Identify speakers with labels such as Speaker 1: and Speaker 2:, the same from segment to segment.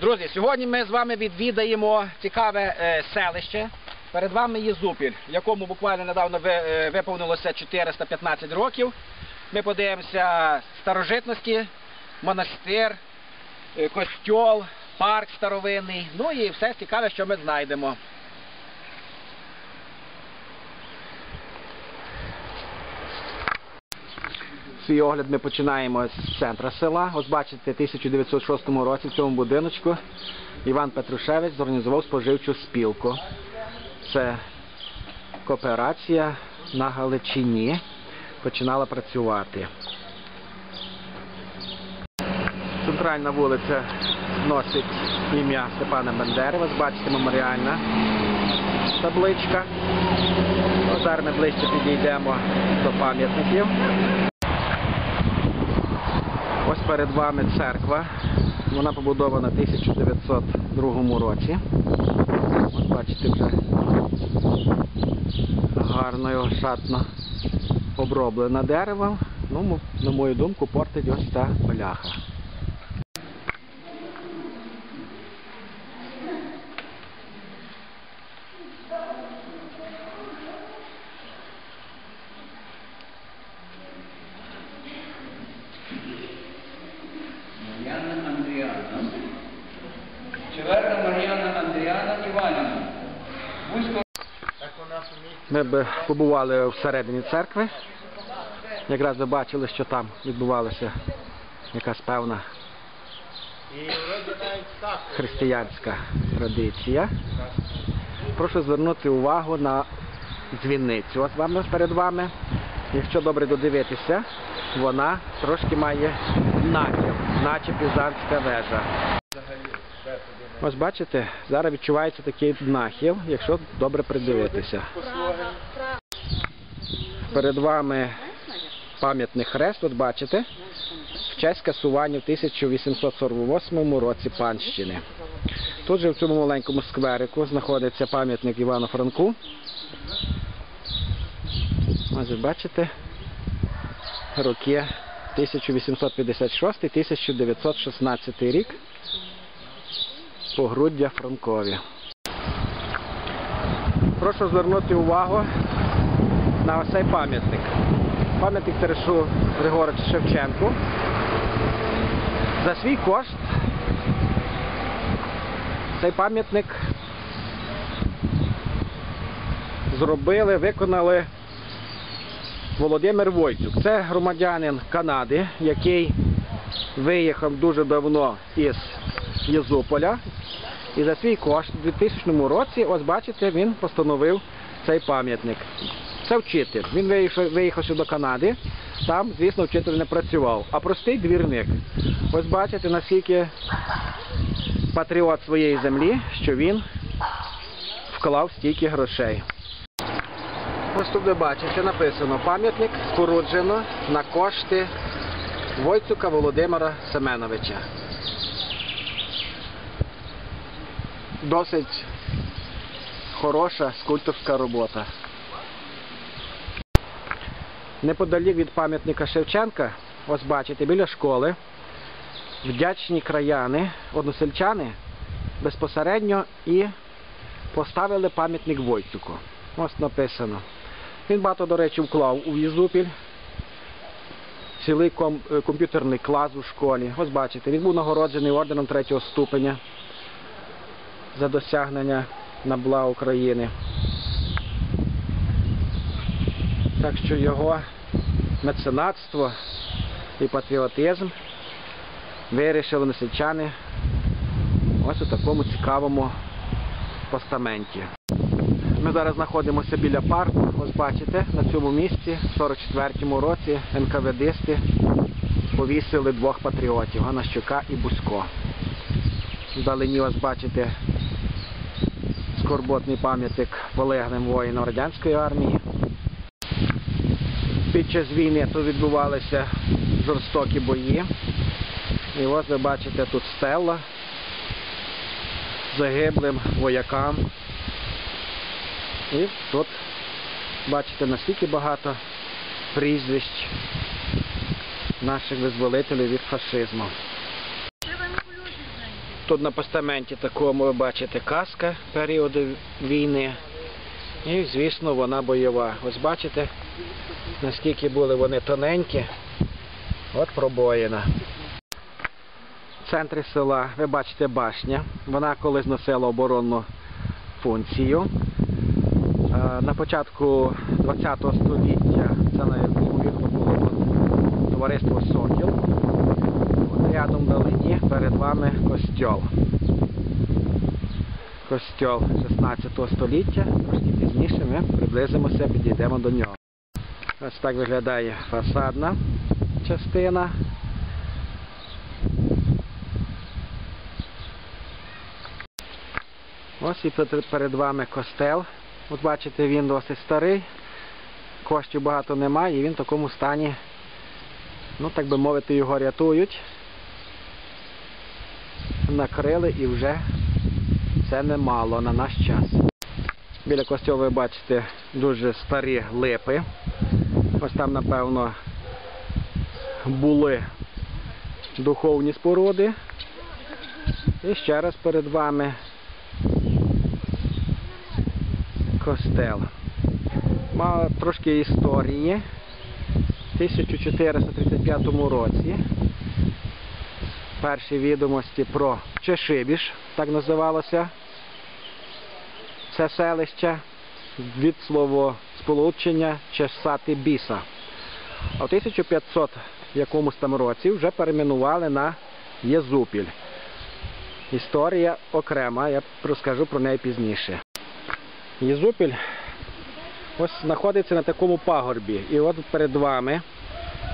Speaker 1: Друзі, сьогодні ми з вами відвідаємо цікаве е, селище. Перед вами є Зупіль, якому буквально недавно ви- е, виповнилося 415 років. Ми подивимося старожитності, монастир, е, костьол, парк старовинний. Ну і все цікаве, що ми знайдемо. Свій огляд ми починаємо з центра села. Ось бачите, в 1906 році в цьому будиночку Іван Петрушевич зорганізував споживчу спілку. Це кооперація на Галичині починала працювати. Центральна вулиця носить ім'я Степана Бендери. Ось бачите, меморіальна табличка. Зараз ми ближче підійдемо до пам'ятників. Ось перед вами церква. Вона побудована в 1902 році. От бачите, вже гарно і ошатно оброблена деревом. Ну, на мою думку, портить ось та бляха. Б побували всередині церкви. Якраз ви бачили, що там відбувалася якась певна християнська традиція. Прошу звернути увагу на дзвіницю. Ось вам перед вами. Якщо добре додивитися, вона трошки має нахил, наче пізанська вежа. Ось бачите, зараз відчувається такий нахил, якщо добре придивитися. Перед вами пам'ятний хрест, от бачите, в честь касування в 1848 році панщини. Тут же в цьому маленькому скверику знаходиться пам'ятник Івану Франку. Ось бачите, роки 1856-1916 рік. Погруддя Франкові. Прошу звернути увагу на цей пам'ятник. Пам'ятник Терешу Григоровичу Шевченку. За свій кошт цей пам'ятник зробили, виконали Володимир Войцюк. Це громадянин Канади, який виїхав дуже давно із Єзуполя. І за свій кошт у 2000 році, ось бачите, він постановив цей пам'ятник. Це вчитель. Він виїхав, виїхав ще до Канади. Там, звісно, вчитель не працював, а простий двірник. Ось бачите, наскільки патріот своєї землі, що він вклав стільки грошей. Ось тут ви бачите, написано пам'ятник споруджено на кошти Войцука Володимира Семеновича. Досить хороша скульпторська робота. Неподалік від пам'ятника Шевченка, ось бачите, біля школи, вдячні краяни, односельчани безпосередньо і поставили пам'ятник Войцюку. Ось написано. Він багато, до речі, вклав у Єзупіль. Цілий ком- е, комп'ютерний клас у школі. Ось бачите, він був нагороджений орденом третього ступеня за досягнення на благо України. Так що його меценатство і патріотизм вирішили носичани ось у такому цікавому постаменті. Ми зараз знаходимося біля парку. Ось бачите, на цьому місці в 44-му році НКВДисти повісили двох патріотів Ганащука і Бузько. Вдалині ось бачите скорботний пам'ятник полеглим воїнам радянської армії. Під час війни тут відбувалися жорстокі бої. І ось ви бачите тут стела загиблим воякам. І тут бачите наскільки багато прізвищ наших визволителів від фашизму. Тут на постаменті такому ви бачите каска періоду війни. І, звісно, вона бойова. Ось бачите, наскільки були вони тоненькі. От пробоїна. В центрі села ви бачите башня. Вона колись носила оборонну функцію. Е, На початку ХХ століття це найвірно було товариство Сокіл. От Рядом вдалині перед вами костьол. Костьол 16 століття. Трошки пізніше ми приблизимося, підійдемо до нього. Ось так виглядає фасадна частина. Ось і перед вами костел. От бачите, він досить старий, коштів багато немає, і він в такому стані, ну так би мовити, його рятують. Накрили і вже це немало на наш час. Біля костьолу ви бачите дуже старі липи. Ось там, напевно, були духовні споруди. І ще раз перед вами костел. Мав трошки історії. В 1435 році перші відомості про Чешибіш, так називалося це селище від словосполучення чесати біса. А в 1500 якомусь там році вже перейменували на Єзупіль. Історія окрема, я розкажу про неї пізніше. Єзупіль ось знаходиться на такому пагорбі. І от перед вами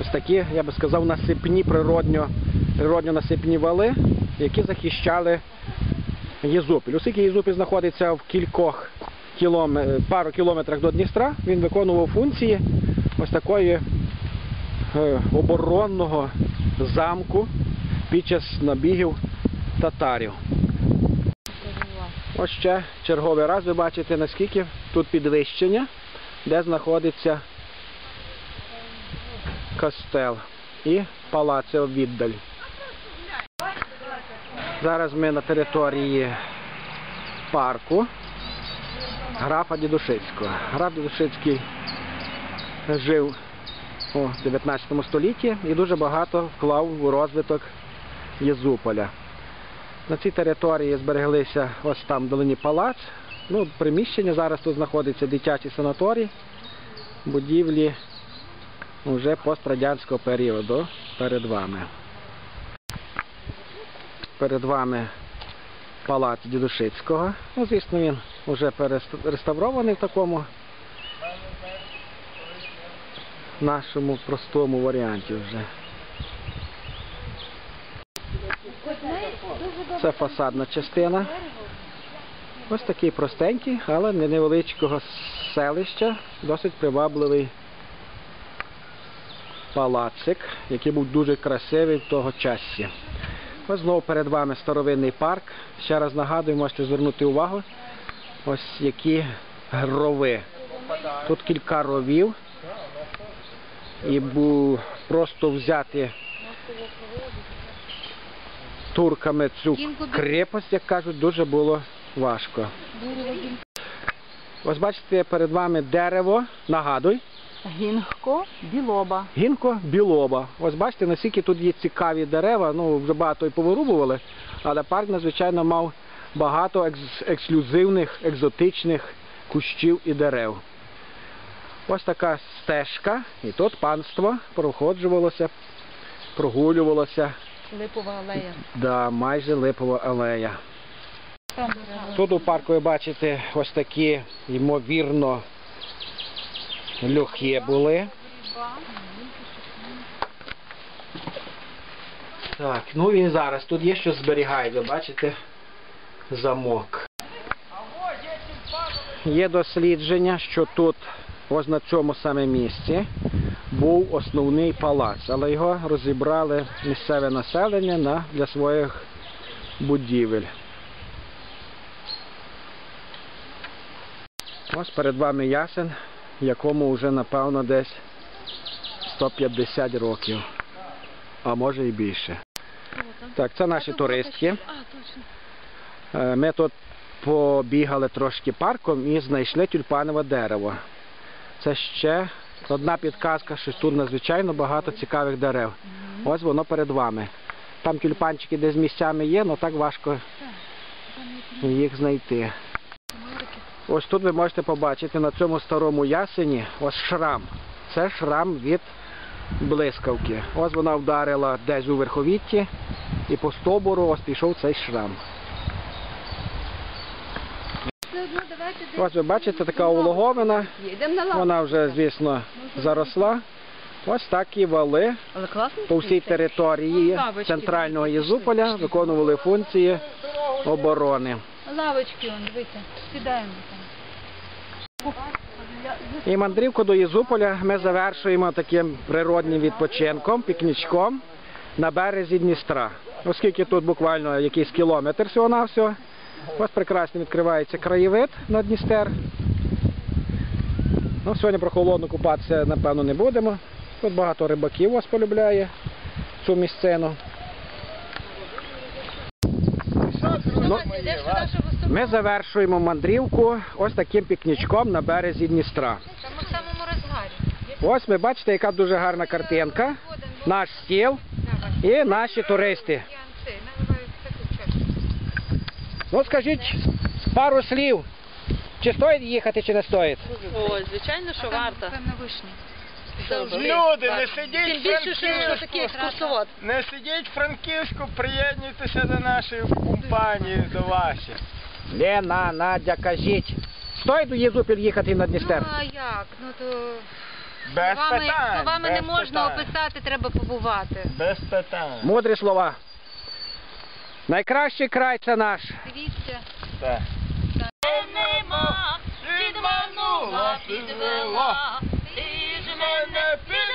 Speaker 1: ось такі, я би сказав, насипні природньо, природньо насипні вали, які захищали Єзупіль. Оскільки Єзупіль знаходиться в кількох кілом... пару кілометрах до Дністра, він виконував функції ось такої е, оборонного замку під час набігів татарів. Ось ще черговий раз ви бачите, наскільки тут підвищення, де знаходиться костел і палацео віддаль. Зараз ми на території парку графа Дідушицького. Граф Дідушицький жив у 19 столітті і дуже багато вклав у розвиток Єзуполя. На цій території збереглися ось там в долині палац. Ну, приміщення зараз тут знаходиться дитячий санаторій, будівлі вже пострадянського періоду перед вами. Перед вами палац Дідушицького. Ну, звісно, він вже перереставрований в такому нашому простому варіанті вже. Це фасадна частина. Ось такий простенький, але не невеличкого селища, досить привабливий палацик, який був дуже красивий в того часі. Ось знову перед вами старовинний парк. Ще раз нагадую, можете звернути увагу, ось які рови. Тут кілька ровів. І бу просто взяти турками цю крепость, як кажуть, дуже було важко. Ось бачите, перед вами дерево, нагадуй,
Speaker 2: Гінко, білоба.
Speaker 1: гінко, білоба. Ось бачите, наскільки тут є цікаві дерева, ну вже багато і повирубували, але парк надзвичайно мав багато екс- ексклюзивних, екзотичних кущів і дерев. Ось така стежка, і тут панство проходжувалося, прогулювалося.
Speaker 2: Липова алея.
Speaker 1: Да, майже липова алея. Тут у парку ви бачите ось такі, ймовірно, льохи були. Так, ну і зараз тут є що зберігає, ви бачите, замок. Є дослідження, що тут, ось на цьому саме місці, був основний палац, але його розібрали місцеве населення на, для своїх будівель. Ось перед вами ясен, якому вже напевно десь 150 років, а може і більше. Так, це наші туристки. Е, Ми тут побігали трошки парком і знайшли тюльпанове дерево. Це ще одна підказка, що тут надзвичайно багато цікавих дерев. Ось воно перед вами. Там тюльпанчики десь місцями є, але так важко їх знайти. Ось тут ви можете побачити на цьому старому ясені ось шрам. Це шрам від блискавки. Ось вона вдарила десь у верховітті і по стобору ось пішов цей шрам. Ось ви бачите, така улоговина. Вона вже, звісно, заросла. Ось так і вали по всій території центрального Єзуполя виконували функції оборони.
Speaker 2: Лавочки, он, дивіться. Сідаємо там.
Speaker 1: І мандрівку до Єзуполя ми завершуємо таким природнім відпочинком, пікнічком на березі Дністра. Оскільки тут буквально якийсь кілометр всього-навсього. Ось прекрасно відкривається краєвид на Дністер. Ну, сьогодні прохолодно купатися, напевно, не будемо. Тут багато рибаків ось полюбляє цю місцину. Ну, ми завершуємо мандрівку ось таким пікнічком на березі Дністра. Ось ви бачите, яка дуже гарна картинка. Наш стіл і наші туристи. Ну скажіть пару слів. Чи стоїть їхати, чи не стоїть?
Speaker 2: О, звичайно, що варто.
Speaker 3: Люди, не сидіть Франківську. Не сидіть в Франківську, приєднуйтеся до нашої компанії, до вашої.
Speaker 1: Лена, Надя, кажіть. Стоїть до Єзупіль їхати на Дністер?
Speaker 4: Ну, а як? Ну, то
Speaker 3: Без
Speaker 4: словами,
Speaker 3: питань.
Speaker 4: словами
Speaker 3: без
Speaker 4: не можна
Speaker 3: питань.
Speaker 4: описати, треба побувати.
Speaker 3: Без питань.
Speaker 1: Мудрі слова. Найкращий край це наш.
Speaker 4: Дивіться.
Speaker 3: Так.
Speaker 4: Нема,
Speaker 3: підманула, підвела,
Speaker 4: ти ж
Speaker 3: мене підманула,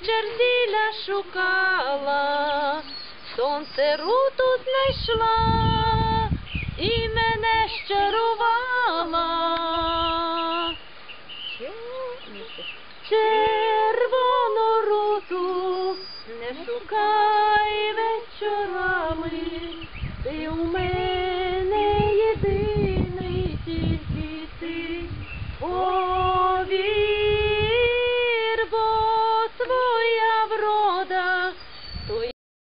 Speaker 4: ти черзіля шукала, сонце руту знайшла і мене щарувала.